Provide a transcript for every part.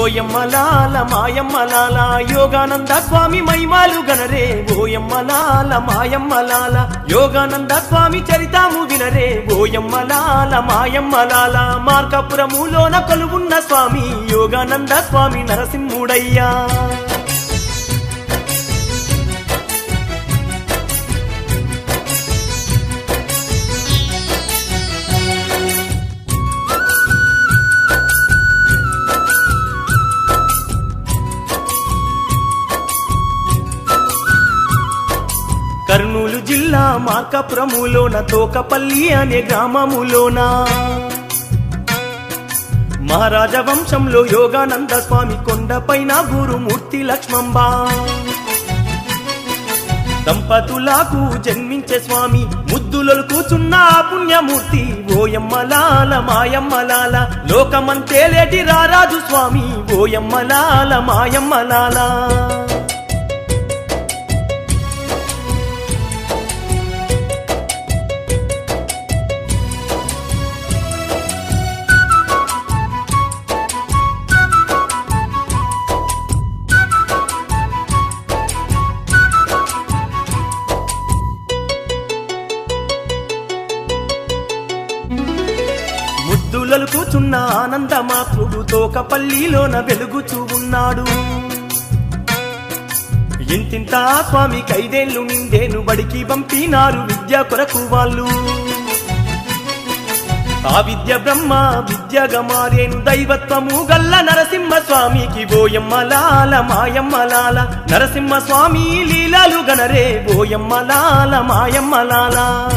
ఓయమ్మలాల మాయమ్మలాల యోగానంద స్వామి మైమాలు గనరే. ఓయమ్మలాల మాయమ్మలాల యోగానంద స్వామి చరితాము వినరే. ఓయమ్మలాల మాయమ్మలాల మార్కపురములోన కొలువున్న స్వామి యోగానంద స్వామి నరసింహుడయ్యా. జిల్లా మార్కాపురములోన తోకపల్లి అనే గ్రామములోన. మహారాజ వంశంలో యోగానంద స్వామి కొండపైన గురుమూర్తి లక్ష్మంబ. దంపతులకు జన్మించే స్వామి ముద్దులలు కూచున్న పుణ్యమూర్తి ఓయమ్మలాల మాయమ్మలాల. లోకమంతేలేటి రారాజు స్వామి ఓయమ్మలాల మాయమ్మలాలా. ఒక తోకపల్లిలోన వెలుగుచూ ఉన్నాడు. ఇంతింత స్వామి ఐదేళ్ళు నిండేను బడికి పంపినారు విద్య కొరకు వాళ్ళు. ఆ విద్య బ్రహ్మ విద్యగా మారేను దైవత్వము గల్ల నరసింహ స్వామికి బోయమ్మలాల మాయమ్మలాల. నరసింహ స్వామి లీలాలు గనరే బోయమ్మలాల మాయమ్మలాల.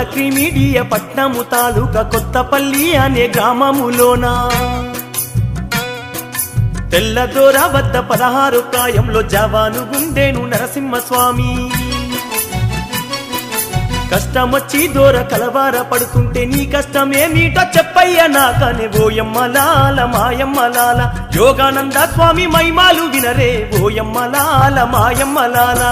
పల్లకి మీడియ పట్నము తాలూకా కొత్తపల్లి అనే గ్రామములోన. తెల్లదోర వద్ద పదహారు కాయంలో జవాను గుండెను నరసింహస్వామి. కష్టమొచ్చి దూర కలవార పడుతుంటే నీ కష్టమేమిటో చెప్పయ్య నాకనే ఓయమ్మలాల మాయమ్మలాల యోగానంద స్వామి మైమాలు వినరే ఓయమ్మలాల మాయమ్మలాల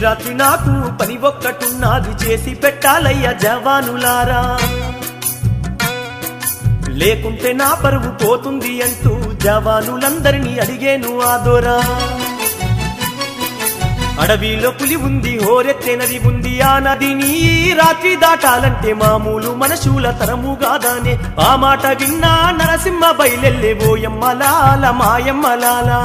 రాత్రి నాకు పని ఒక్కటున్నది చేసి పెట్టాలయ్యా జవానులారా. లేకుంటే నా పరువు పోతుంది అంటూ జవానులందరినీ అడిగేను ఆదోరా అడవిలో పులి ఉంది హోరెత్తే నది ఉంది ఆ నదిని. రాత్రి దాటాలంటే మామూలు మనశూల తరము కాదానే ఆ మాట విన్నా నరసింహ బయలెల్లే బోయమ్మలాల మాయమ్మలాలా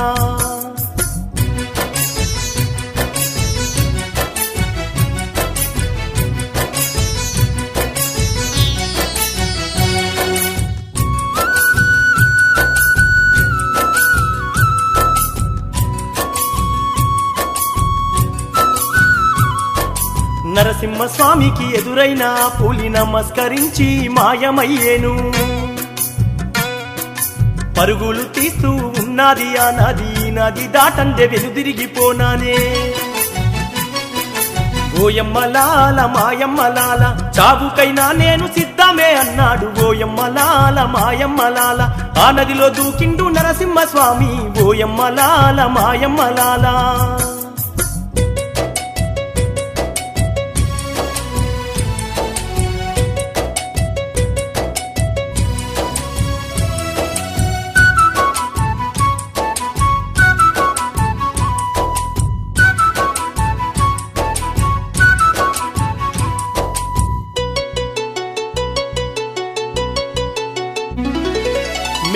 నరసింహ స్వామికి ఎదురైన పులి నమస్కరించి మాయమయ్యేను. పరుగులు తీస్తూ ఉన్నది ఆ నది నది దాటందే వెనుదిరిగిపోనానే. ఓయమ్మలాల మాయమ్మలాల చావుకైనా నేను సిద్ధమే అన్నాడు ఓయమ్మలాల మాయమ్మలాల. ఆ నదిలో దూకిండు నరసింహ స్వామి ఓయమ్మలాల మాయమ్మలాలా.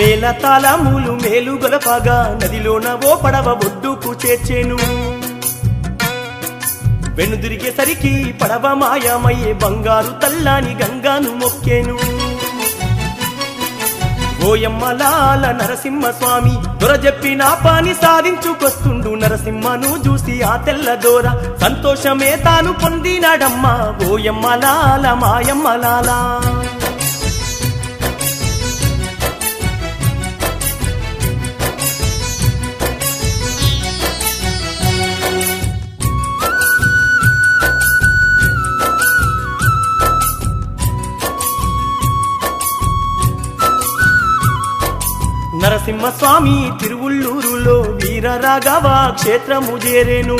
మేళతాళములు మేలు గొలపగా నదిలోన ఓ పడవ ఒడ్డుకు చేర్చేను. వెనుదిరిగేసరికి పడవ మాయమయ్యే బంగారు తల్లాని గంగాను మొక్కేను. ఓయమ్మలాల నరసింహ స్వామి దొర చెప్పిన పాని సాధించుకొస్తుండు నరసింహను చూసి ఆ తెల్ల దోర సంతోషమే తాను పొందినాడమ్మా. ఓయమ్మలాల మాయమ్మలాలా. నరసింహస్వామి తిరువుల్లూరులో వీరరాఘవ క్షేత్రము చేరేను.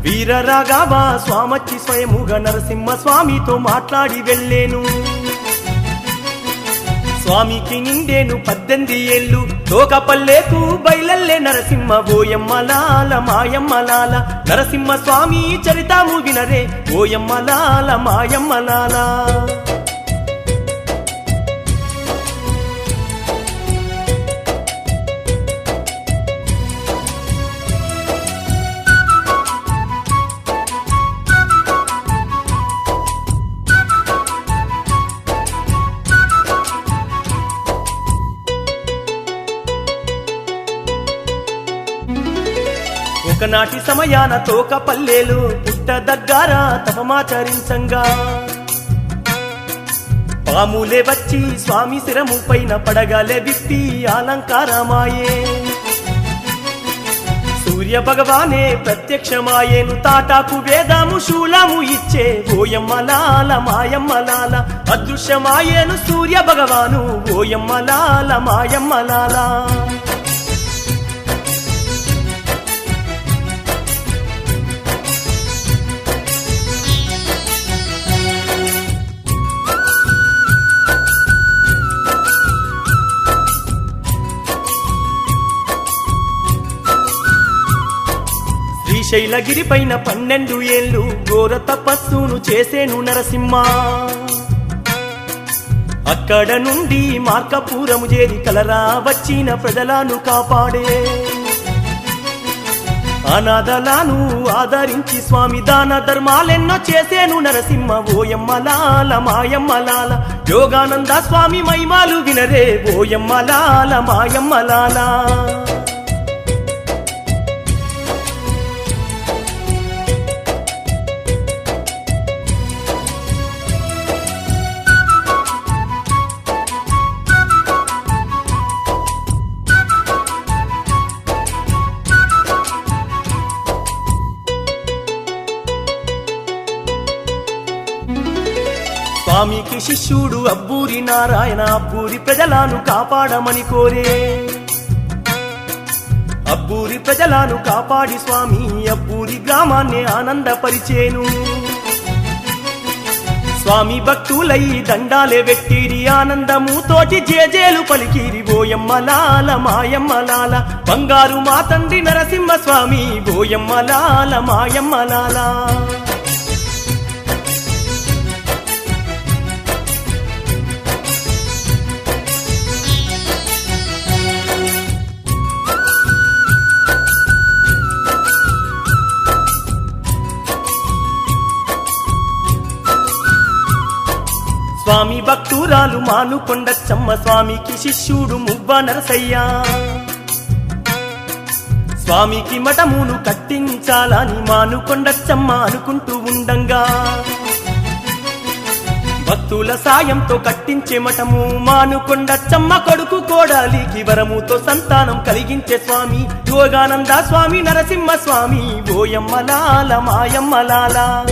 వీరరాఘవ స్వామచ్చి స్వయముగా నరసింహస్వామితో మాట్లాడి వెళ్ళేను. స్వామికి నిండేను పద్దెనిమిది ఏళ్ళు. తోకపల్లేకు బయలల్లే నరసింహ ఓయమ్మలాల మాయమ్మలాల. నరసింహ స్వామి చరితాము వినరే ఓయమ్మలాల మాయమ్మలాలా. ఒకనాటి సమయాన తోక పల్లెలు పుట్ట దగ్గర తపమాచరించంగా పాములే వచ్చి స్వామి శిరము పైన పడగాలే విప్పి అలంకారమాయే. సూర్య భగవానే ప్రత్యక్షమాయేను తాటాకు వేదము శూలము ఇచ్చే ఓయమ్మలాల మాయమ్మలాల అదృశ్యమాయేను సూర్య భగవాను ఓయమ్మలాల మాయమ్మలాల. శైలగిరి పైన పన్నెండు ఏళ్ళు ఘోర తపస్సును చేసేను నరసింహ. అక్కడ నుండి మార్కపురము చేరి కలరా వచ్చిన ప్రజలను కాపాడే. అనాథలను ఆదరించి స్వామి దాన ధర్మాలెన్నో చేసేను నరసింహ. ఓయమ్మలాల మాయమ్మలాల యోగానంద స్వామి మహిమాలు వినరే. ఓయమ్మలాల మాయమ్మలాలా. స్వామికి శిష్యుడు అబ్బూరి నారాయణ అబ్బూరి ప్రజలను కాపాడమని కోరే. అబ్బూరి ప్రజలను కాపాడి స్వామి అబ్బూరి గ్రామాన్ని ఆనందపరిచేను. స్వామి భక్తులై దండాలే వెట్టిరి ఆనందము తోటి జేజేలు పలికిరి. బోయమ్మ లాల మాయమ్మ లాల బంగారు మా తండ్రి నరసింహ స్వామి. మాయమ్మ నాల స్వామి మానుకొండ మానుకొండచ్చమ్మ స్వామికి శిష్యుడు మువ్వ నరసయ్య. స్వామికి మఠమును కట్టించాలని మానుకొండచ్చమ్మ అనుకుంటూ ఉండంగా. భక్తుల సాయంతో కట్టించే మఠము మానుకొండచ్చమ్మ కొడుకు కోడాలికి వరముతో సంతానం కలిగించే స్వామి యోగానంద స్వామి నరసింహ స్వామి ఓయమ్మలాల మాయమ్మలాలా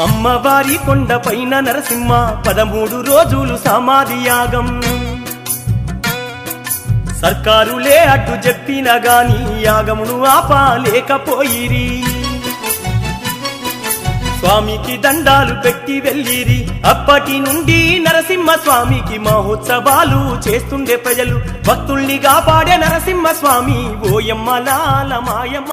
అమ్మవారి కొండ పైన నరసింహ పదమూడు రోజులు సమాధి యాగం. సర్కారులే అడ్డు చెప్పిన గాని యాగమును ఆపాలేకపోయిరి. స్వామికి దండాలు పెట్టి వెళ్ళిరి. అప్పటి నుండి నరసింహ స్వామికి మహోత్సవాలు చేస్తుండే ప్రజలు. భక్తుల్ని కాపాడే నరసింహ స్వామి ఓయమ్మలాల మాయమ్మ